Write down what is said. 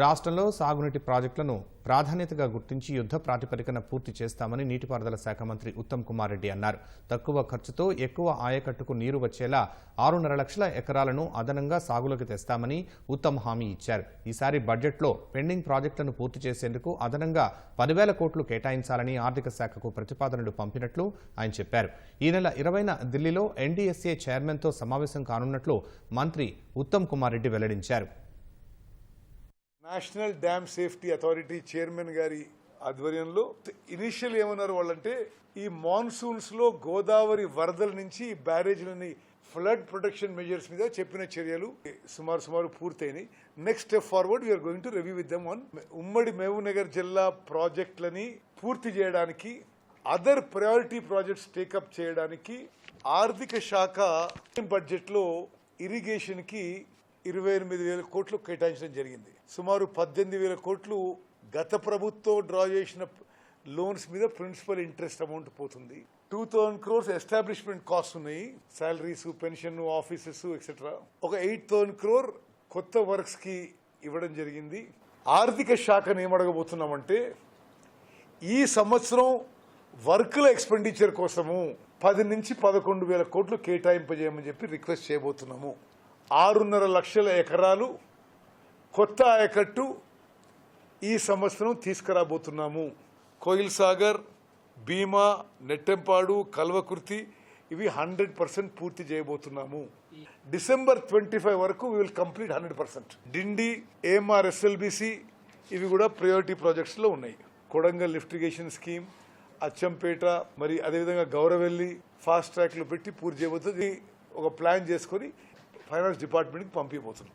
రాష్ట్రంలో సాగునీటి ప్రాజెక్టులను ప్రాధాన్యతగా గుర్తించి యుద్ధ ప్రాతిపదికన పూర్తి చేస్తామని నీటిపారుదల శాఖ మంత్రి ఉత్తమ్ కుమార్ రెడ్డి అన్నారు. తక్కువ ఖర్చుతో ఎక్కువ ఆయకట్టుకు నీరు వచ్చేలా ఆరున్నర లక్షల ఎకరాలను అదనంగా సాగులోకి తెస్తామని ఉత్తమ్ హామీ ఇచ్చారు. ఈసారి బడ్జెట్లో పెండింగ్ ప్రాజెక్టులను పూర్తి చేసేందుకు అదనంగా పదివేల కోట్లు కేటాయించాలని ఆర్థిక శాఖకు ప్రతిపాదనలు పంపినట్లు ఆయన చెప్పారు. ఈ నెల ఇరవైన ఢిల్లీలో ఎన్డీఎస్ఏ చైర్మన్తో సమావేశం కానున్నట్లు మంత్రి ఉత్తమ్ కుమార్ రెడ్డి వెల్లడించారు. National dam safety authority chairman గారి ఆధ్వర్యంలో ఇనిషియల్ ఏమన్నారు వాళ్ళంటే ఈ మాన్సూన్స్లో గోదావరి వరదల నుంచి బ్యారేజ్లని ఫ్లడ్ ప్రొటెక్షన్ మెజర్స్ మీద చెప్పిన చర్యలు సుమారు సుమారు పూర్తయినాయి. Next step forward we're going to review with them on ఉమ్మడి మహబూబ్నగర్ జిల్లా ప్రాజెక్టులని పూర్తి చేయడానికి అదర్ ప్రయారిటీ ప్రాజెక్ట్స్ టేకప్ చేయడానికి ఆర్థిక శాఖ బడ్జెట్లో ఇరిగేషన్కి ఇరవై ఎనిమిది వేల కోట్లు కేటాయించడం జరిగింది. సుమారు పద్దెనిమిది వేల కోట్లు గత ప్రభుత్వం డ్రా చేసిన లోన్స్ మీద ప్రిన్సిపల్ ఇంట్రెస్ట్ అమౌంట్ పోతుంది. Two thousand crores establishment cost ఉన్నాయి. శాలరీస్ పెన్షన్ ఆఫీసెస్ ఎక్సెట్రా ఒక ఎయిట్ థౌసండ్ క్రోర్ కొత్త వర్క్స్కి ఇవ్వడం జరిగింది. ఆర్థిక శాఖను ఏమడగబోతున్నామంటే ఈ సంవత్సరం వర్కుల ఎక్స్పెండిచర్ కోసము పది నుంచి పదకొండు వేల కోట్లు కేటాయింపజేయమని చెప్పి రిక్వెస్ట్ చేయబోతున్నాము. ఆరున్నర లక్షల ఎకరాలు కొత్త ఆయకట్టు ఈ సంవత్సరం తీసుకురాబోతున్నాము. కోయిల్ సాగర్ భీమా నెట్టెంపాడు కల్వకుర్తి ఇవి హండ్రెడ్ పర్సెంట్ పూర్తి చేయబోతున్నాము. డిసెంబర్ ట్వంటీ ఫైవ్ వరకు will complete hundred percent. Dindi AMRSLBC ఇవి కూడా ప్రయారిటీ ప్రాజెక్ట్స్లో ఉన్నాయి. కొడంగల్ లిఫ్టిగేషన్ స్కీమ్ అచ్చంపేట మరి అదేవిధంగా గౌరవెల్లి ఫాస్ట్ ట్రాక్లు పెట్టి పూర్తి చేయబోతుంది. ఒక ప్లాన్ చేసుకొని ఫైనాన్స్ డిపార్ట్మెంట్కి పంపిపోతున్నాం.